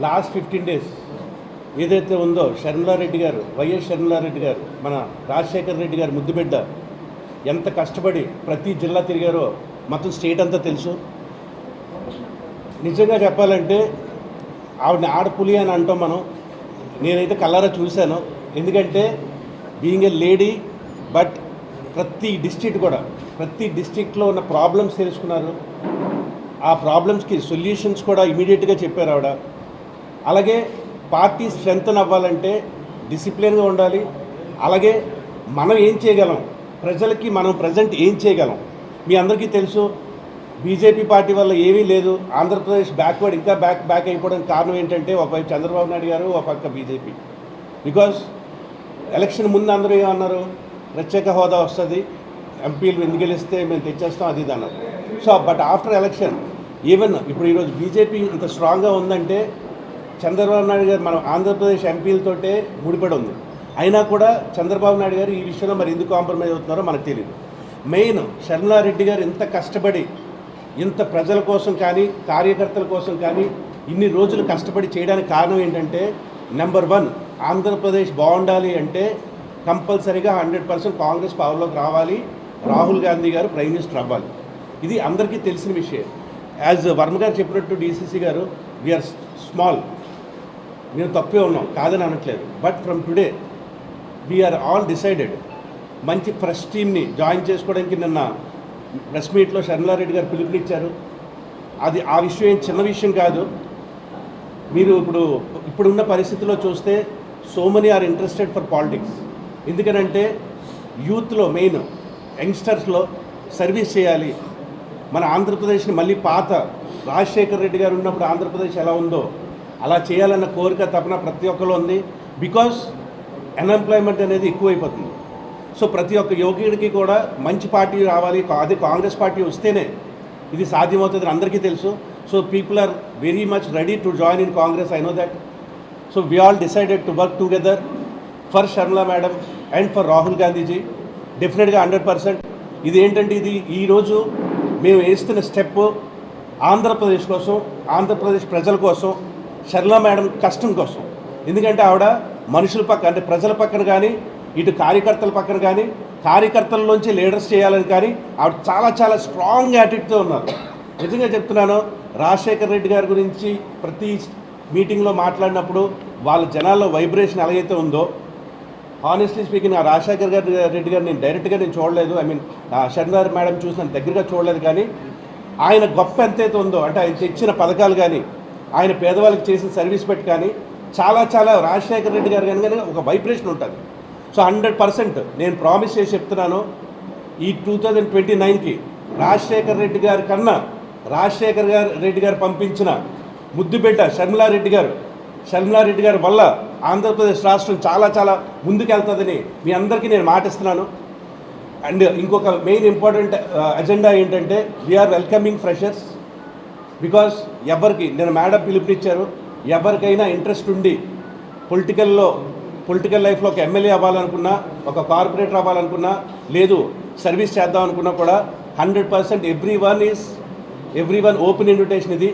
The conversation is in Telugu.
లాస్ట్ ఫిఫ్టీన్ డేస్ ఏదైతే ఉందో షర్మిలారెడ్డి గారు వైఎస్ షర్మిలారెడ్డి గారు మన రాజశేఖర్ రెడ్డి గారు ముద్దుబిడ్డ ఎంత కష్టపడి ప్రతి జిల్లా తిరిగారో మొత్తం స్టేట్ అంతా తెలుసు. నిజంగా చెప్పాలంటే ఆవిడని ఆడపులి అని అంటాం మనం. నేనైతే కల్లారా చూశాను. ఎందుకంటే బీయింగ్ ఏ లేడీ బట్ ప్రతి డిస్టిక్ కూడా ప్రతి డిస్టిక్లో ఉన్న ప్రాబ్లమ్స్ తెలుసుకున్నారు. ఆ ప్రాబ్లమ్స్కి సొల్యూషన్స్ కూడా ఇమీడియట్గా చెప్పారు ఆవిడ. అలాగే పార్టీ స్ట్రెంగ్తన్ అవ్వాలంటే డిసిప్లిన్గా ఉండాలి. అలాగే మనం ఏం చేయగలం? ప్రజలకి మనం ప్రజెంట్ ఏం చేయగలం? మీ అందరికీ తెలుసు బీజేపీ పార్టీ వల్ల ఏమీ లేదు. ఆంధ్రప్రదేశ్ బ్యాక్వర్డ్ ఇంకా బ్యాక్ బ్యాక్ అయిపోవడానికి కారణం ఏంటంటే ఒక చంద్రబాబు నాయుడు గారు ఒక పక్క బీజేపీ. బికాస్ ఎలక్షన్ ముందు అందరూ ఏమన్నారు? ప్రత్యేక హోదా వస్తుంది. ఎంపీలు ఎందుకు గెలిస్తే మేము తెచ్చేస్తాం అది ఇది అన్నారు. So but after election even ఇప్పుడు ఈరోజు బీజేపీ ఇంత స్ట్రాంగ్గా ఉందంటే చంద్రబాబు నాయుడు గారు మనం ఆంధ్రప్రదేశ్ ఎంపీలతోటే ముడిపడి ఉంది అయినా కూడా చంద్రబాబు నాయుడు గారు ఈ విషయంలో మరి ఎందుకు కాంప్రమైజ్ అవుతున్నారో మనకు తెలియదు మెయిన్ శర్మలారెడ్డి గారు ఇంత కష్టపడి ఇంత ప్రజల కోసం కానీ కార్యకర్తల కోసం కానీ ఇన్ని రోజులు కష్టపడి చేయడానికి కారణం ఏంటంటే నెంబర్ వన్ ఆంధ్రప్రదేశ్ బాగుండాలి అంటే కంపల్సరీగా హండ్రెడ్ పర్సెంట్ కాంగ్రెస్ పవర్లోకి రావాలి. రాహుల్ గాంధీ గారు ప్రైమ్ మినిస్టర్ అవ్వాలి. ఇది అందరికీ తెలిసిన విషయం. యాజ్ వర్మ గారు చెప్పినట్టు డీసీసీ గారు వీఆర్ స్మాల్ మేము తప్పే ఉన్నాం కాదని అనట్లేదు. But from today we are all decided మంచి ఫ్రెష్ టీమ్ని జాయిన్ చేసుకోవడానికి నిన్న ప్రెస్ మీట్లో షర్మిలారెడ్డి గారు పిలుపునిచ్చారు. అది ఆ విషయం ఏం చిన్న విషయం కాదు. మీరు ఇప్పుడు ఇప్పుడున్న పరిస్థితిలో చూస్తే so many are interested for politics ఎందుకనంటే యూత్లో మెయిన్ యంగ్స్టర్స్లో సర్వీస్ చేయాలి. మన ఆంధ్రప్రదేశ్ని మళ్ళీ పాత రాజశేఖర్ రెడ్డి గారు ఉన్నప్పుడు ఆంధ్రప్రదేశ్ ఎలా ఉందో అలా చేయాలన్న కోరిక తపన ప్రతి ఒక్కరు ఉంది. బికాస్ అన్ఎంప్లాయ్మెంట్ అనేది ఎక్కువైపోతుంది. సో ప్రతి ఒక్క యోగిడికి కూడా మంచి పార్టీ రావాలి. అది కాంగ్రెస్ పార్టీ వస్తేనే ఇది సాధ్యమవుతుందని అందరికీ తెలుసు. So people are very much ready to join in Congress I know that so we all decided to work together for Sharmila madam and for Rahul Gandhiji డెఫినెట్గా హండ్రెడ్ పర్సెంట్ ఇది ఏంటంటే ఇది ఈరోజు మేము వేస్తున్న స్టెప్ ఆంధ్రప్రదేశ్ కోసం ఆంధ్రప్రదేశ్ ప్రజల కోసం షర్మిలా మేడం కష్టం కోసం. ఎందుకంటే ఆవిడ మనుషుల పక్క అంటే ప్రజల పక్కన కానీ ఇటు కార్యకర్తల పక్కన కానీ కార్యకర్తల్లోంచి లీడర్స్ చేయాలని కానీ ఆవిడ చాలా చాలా స్ట్రాంగ్ యాటిట్యూడ్తో ఉన్నారు. నిజంగా చెప్తున్నాను రాజశేఖర్ రెడ్డి గారి గురించి ప్రతి మీటింగ్లో మాట్లాడినప్పుడు వాళ్ళ జనాల్లో వైబ్రేషన్ ఎలాగైతే ఉందో హానెస్ట్లీ స్పీకింగ్ ఆ రాజశేఖర్ గారి రెడ్డి గారు నేను డైరెక్ట్గా నేను చూడలేదు. ఐ మీన్ షర్మిలార్ మేడం చూసిన దగ్గరగా చూడలేదు కానీ ఆయన గొప్ప ఎంతైతే ఉందో అంటే ఆయన తెచ్చిన పథకాలు కానీ ఆయన పేదవాళ్ళకి చేసిన సర్వీస్ పెట్టి కానీ చాలా చాలా రాజశేఖర రెడ్డి గారు కానీ కానీ ఒక వైబ్రేషన్ ఉంటుంది. సో హండ్రెడ్ పర్సెంట్ నేను ప్రామిస్ చేసి చెప్తున్నాను ఈ టూ థౌజండ్ ట్వంటీ నైన్కి రాజశేఖర్ రెడ్డి గారి కన్నా రాజశేఖర్ గారు రెడ్డి గారు పంపించిన ముద్దుబిడ్డ షర్మిలారెడ్డి గారు షర్మిలారెడ్డి గారి వల్ల ఆంధ్రప్రదేశ్ రాష్ట్రం చాలా చాలా ముందుకెళ్తుందని మీ అందరికీ నేను మాటిస్తున్నాను. అండ్ ఇంకొక మెయిన్ ఇంపార్టెంట్ అజెండా ఏంటంటే we are welcoming freshers because ఎవరికి నేను మేడం పిలుపునిచ్చారు ఎవరికైనా ఇంట్రెస్ట్ ఉండి పొలిటికల్లో పొలిటికల్ లైఫ్లో ఒక ఎమ్మెల్యే అవ్వాలనుకున్నా ఒక కార్పొరేటర్ అవ్వాలనుకున్నా లేదు సర్వీస్ చేద్దాం అనుకున్నా కూడా hundred percent every one is every one open invitation ఇది.